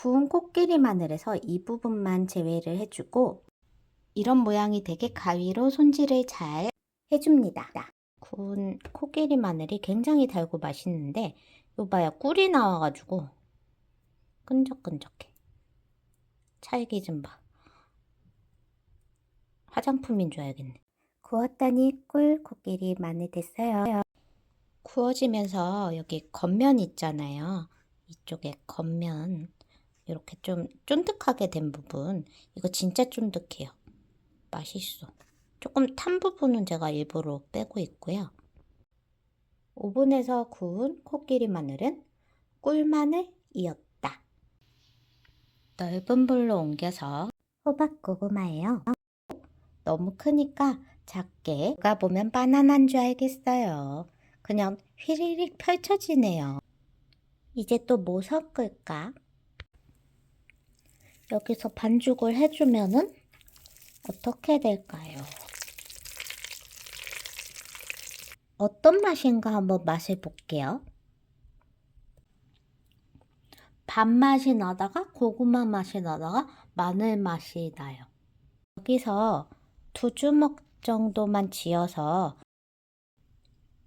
구운 코끼리 마늘에서 이 부분만 제외를 해주고 이런 모양이 되게 가위로 손질을 잘 해줍니다. 구운 코끼리 마늘이 굉장히 달고 맛있는데 요 봐요 꿀이 나와가지고 끈적끈적해. 찰기 좀 봐. 화장품인 줄 알겠네. 구웠더니 꿀 코끼리 마늘 됐어요. 구워지면서 여기 겉면 있잖아요. 이쪽에 겉면 이렇게 좀 쫀득하게 된 부분 이거 진짜 쫀득해요. 맛있어. 조금 탄 부분은 제가 일부러 빼고 있고요. 오븐에서 구운 코끼리 마늘은 꿀마늘이었다. 넓은 불로 옮겨서 호박 고구마예요. 너무 크니까 작게 누가 보면 바나나인 줄 알겠어요. 그냥 휘리릭 펼쳐지네요. 이제 또 뭐 섞을까? 여기서 반죽을 해주면은 어떻게 될까요? 어떤 맛인가 한번 맛을 볼게요. 밥맛이 나다가 고구마 맛이 나다가 마늘 맛이 나요. 여기서 두 주먹 정도만 지어서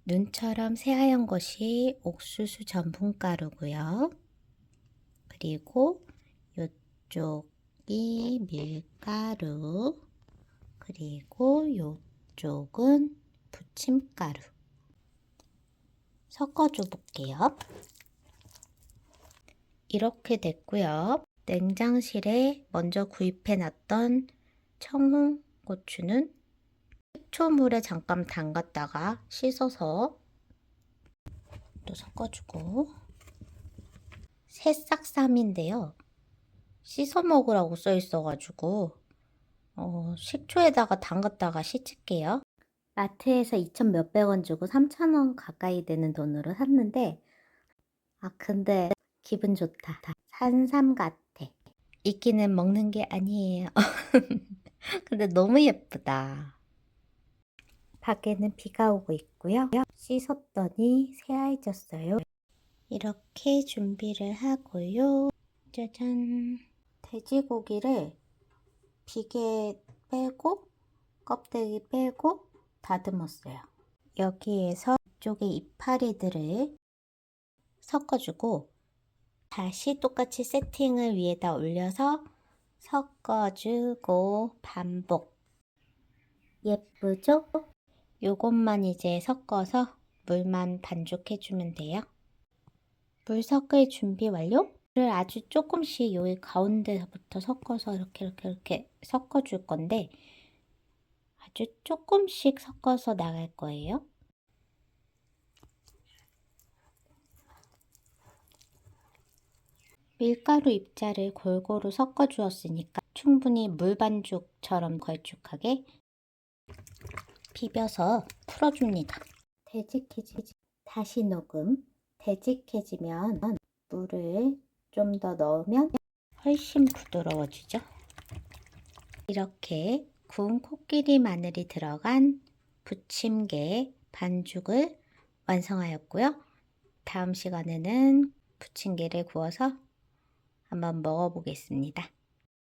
눈처럼 새하얀 것이 옥수수 전분가루고요. 그리고 이쪽이 밀가루, 그리고 이쪽은 부침가루. 섞어줘 볼게요. 이렇게 됐고요. 냉장실에 먼저 구입해 놨던 청홍고추는 식초물에 잠깐 담갔다가 씻어서 또 섞어주고 새싹쌈인데요. 씻어 먹으라고 써 있어가지고 어, 식초에다가 담갔다가 씻을게요. 마트에서 2천 몇백 원 주고 3천 원 가까이 되는 돈으로 샀는데 아 근데 기분 좋다. 산삼 같아. 이끼는 먹는 게 아니에요. 근데 너무 예쁘다. 밖에는 비가 오고 있고요. 씻었더니 새하얘졌어요. 이렇게 준비를 하고요. 짜잔. 돼지고기를 비계 빼고 껍데기 빼고 다듬었어요. 여기에서 이쪽에 이파리들을 섞어주고 다시 똑같이 세팅을 위에다 올려서 섞어주고 반복. 예쁘죠? 요것만 이제 섞어서 물만 반죽해주면 돼요. 물 섞을 준비 완료? 를 아주 조금씩 여기 가운데서부터 섞어서 이렇게 이렇게 이렇게 섞어 줄 건데 아주 조금씩 섞어서 나갈 거예요. 밀가루 입자를 골고루 섞어 주었으니까 충분히 물 반죽처럼 걸쭉하게 비벼서 풀어줍니다. 되직해지 다시 녹음. 되직해지면 물을 좀 더 넣으면 훨씬 부드러워지죠. 이렇게 구운 코끼리 마늘이 들어간 부침개 반죽을 완성하였고요. 다음 시간에는 부침개를 구워서 한번 먹어보겠습니다.